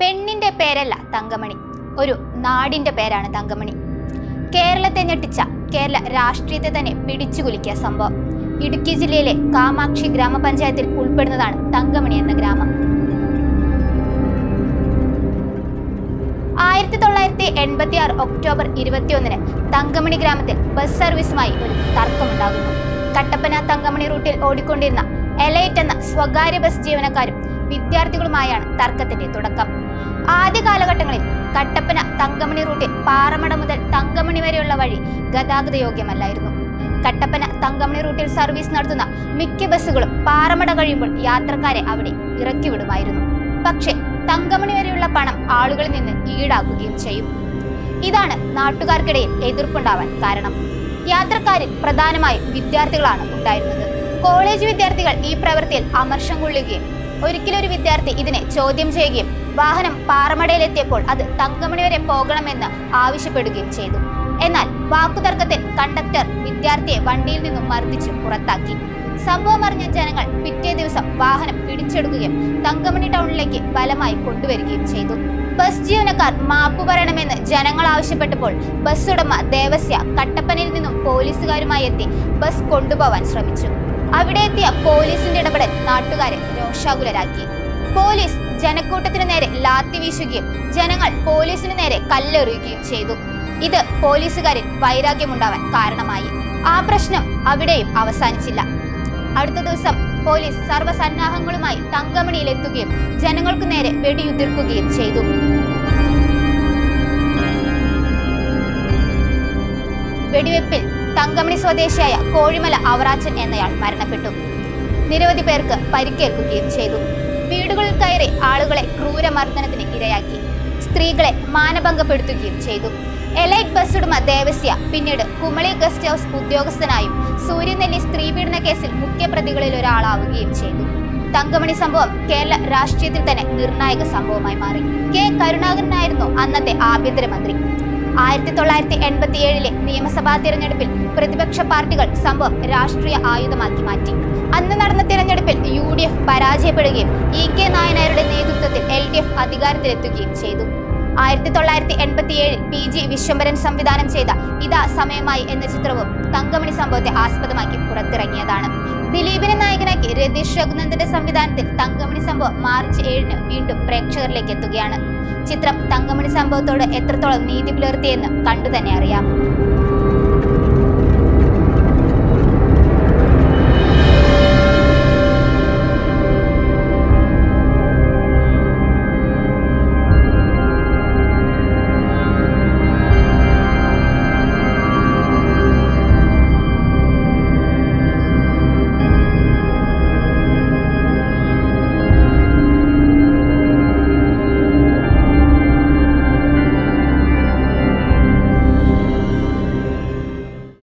പെണ്ണിന്റെ പേരല്ല തങ്കമണി. ഒരു നാടിന്റെ പേരാണ് തങ്കമണി. കേരളത്തെ ഞെട്ടിച്ച കേരള രാഷ്ട്രീയത്തെ തന്നെ പിടിച്ചുകുലുക്കിയ സംഭവം. ഇടുക്കി ജില്ലയിലെ കാമാക്ഷി ഗ്രാമപഞ്ചായത്തിൽ ഉൾപ്പെടുന്നതാണ് തങ്കമണി എന്ന ഗ്രാമം. ആയിരത്തി തൊള്ളായിരത്തി എൺപത്തി ആറ് ഒക്ടോബർ ഇരുപത്തിയൊന്നിന് തങ്കമണി ഗ്രാമത്തിൽ ബസ് സർവീസുമായി ഒരു തർക്കമുണ്ടാകുന്നു. കട്ടപ്പന തങ്കമണി റൂട്ടിൽ ഓടിക്കൊണ്ടിരുന്ന എലൈറ്റ് എന്ന സ്വകാര്യ ബസ് ജീവനക്കാരും വിദ്യാർത്ഥികളുമായാണ് തർക്കത്തിന്റെ തുടക്കം. ആദ്യ കാലഘട്ടങ്ങളിൽ കട്ടപ്പന തങ്കമണി റൂട്ടിൽ പാറമട മുതൽ തങ്കമണി വരെയുള്ള വഴി ഗതാഗത യോഗ്യമല്ലായിരുന്നു. കട്ടപ്പന തങ്കമണി റൂട്ടിൽ സർവീസ് നടത്തുന്ന മിക്ക ബസ്സുകളും പാറമട കഴിയുമ്പോൾ യാത്രക്കാരെ അവിടെ ഇറക്കി വിടുമായിരുന്നു പക്ഷേ തങ്കമണി വരെയുള്ള പണം ആളുകളിൽ നിന്ന് ഈടാക്കുകയും ചെയ്യും. ഇതാണ് നാട്ടുകാർക്കിടയിൽ എതിർപ്പുണ്ടാവാൻ കാരണം. യാത്രക്കാരിൽ പ്രധാനമായും വിദ്യാർത്ഥികളാണ് ഉണ്ടായിരുന്നത്. കോളേജ് വിദ്യാർത്ഥികൾ ഈ പ്രവൃത്തിയിൽ അമർഷം കൊള്ളുകയും ഒരിക്കലൊരു വിദ്യാർത്ഥി ഇതിനെ ചോദ്യം ചെയ്യുകയും വാഹനം പാറമടയിലെത്തിയപ്പോൾ അത് തങ്കമണി വരെ പോകണമെന്ന് ആവശ്യപ്പെടുകയും ചെയ്തു. എന്നാൽ വാക്കുതർക്കത്തിൽ കണ്ടക്ടർ വിദ്യാർത്ഥിയെ വണ്ടിയിൽ നിന്നും മർദ്ദിച്ച് പുറത്താക്കി. സംഭവം അറിഞ്ഞ ജനങ്ങൾ പിറ്റേ ദിവസം വാഹനം പിടിച്ചെടുക്കുകയും തങ്കമണി ടൗണിലേക്ക് ബലമായി കൊണ്ടുവരികയും ചെയ്തു. ബസ് ജീവനക്കാർ മാപ്പ് പറയണമെന്ന് ജനങ്ങൾ ആവശ്യപ്പെട്ടപ്പോൾ ബസ് ഉടമ ദേവസ്യ കട്ടപ്പനയിൽ നിന്നും പോലീസുകാരുമായി എത്തി ബസ് കൊണ്ടുപോവാൻ ശ്രമിച്ചു. അവിടെ എത്തിയ പോലീസിന്റെ ഇടപെടൽ നാട്ടുകാരെ രോഷാകുലരാക്കി. പോലീസ് ജനക്കൂട്ടത്തിനു നേരെ ലാത്തി വീശുകയും ജനങ്ങൾ പോലീസിനു നേരെ കല്ലെറിയുകയും ചെയ്തു. ഇത് പോലീസുകാരിൽ വൈരാഗ്യമുണ്ടാവാൻ കാരണമായി. ആ പ്രശ്നം അവിടെയും അവസാനിച്ചില്ല. അടുത്ത ദിവസം പോലീസ് സർവസന്നാഹങ്ങളുമായി തങ്കമണിയിൽ എത്തുകയും ജനങ്ങൾക്കു നേരെ വെടിയുതിർക്കുകയും ചെയ്തു. വെടിവെപ്പിൽ തങ്കമണി സ്വദേശിയായ കോഴിമല അവറാച്ചൻ എന്നയാൾ മരണപ്പെട്ടു. നിരവധി പേർക്ക് പരിക്കേൽക്കുകയും ചെയ്തു. വീടുകളിൽ കയറി ആളുകളെ ക്രൂരമർദ്ദനത്തിന് ഇരയാക്കി. സ്ത്രീകളെ മാനഭംഗപ്പെടുത്തുകയും ചെയ്തു. എലൈറ്റ് ബസ് ഉടമ ദേവസ്യ പിന്നീട് കുമളി ഗസ്റ്റ് ഹൗസ് ഉദ്യോഗസ്ഥനായും സൂര്യനെല്ലി സ്ത്രീപീഡന കേസിൽ മുഖ്യപ്രതികളിൽ ഒരാളാവുകയും ചെയ്തു. തങ്കമണി സംഭവം കേരള രാഷ്ട്രീയത്തിൽ തന്നെ നിർണായക സംഭവമായി മാറി. കെ കരുണാകരനായിരുന്നു അന്നത്തെ ആഭ്യന്തരമന്ത്രി. ആയിരത്തി തൊള്ളായിരത്തി എൺപത്തി ഏഴിലെ നിയമസഭാ തിരഞ്ഞെടുപ്പിൽ പ്രതിപക്ഷ പാർട്ടികൾ സംഭവം രാഷ്ട്രീയ ആയുധമാക്കി മാറ്റി. അന്ന് നടന്ന തിരഞ്ഞെടുപ്പിൽ യു ഡി എഫ് പരാജയപ്പെടുകയും ഇ കെ നായനാരുടെ നേതൃത്വത്തിൽ എൽ ഡി എഫ് അധികാരത്തിലെത്തുകയും ചെയ്തു. ആയിരത്തി തൊള്ളായിരത്തി എൺപത്തി ഏഴിൽ പി ജി വിശ്വംഭരൻ സംവിധാനം ചെയ്ത ഇതാ സമയമായി എന്ന ചിത്രവും തങ്കമണി സംഭവത്തെ ആസ്പദമാക്കി പുറത്തിറങ്ങിയതാണ്. ദിലീപിനെ നായകനാക്കി രതീഷ് രഘുനന്ദന്റെ സംവിധാനത്തിൽ തങ്കമണി സംഭവം മാർച്ച് ഏഴിന് വീണ്ടും പ്രേക്ഷകരിലേക്ക് എത്തുകയാണ്. ചിത്രം തങ്കമണി സംഭവത്തോട് എത്രത്തോളം നീതി പുലർത്തിയെന്ന് കണ്ടു തന്നെ അറിയാം.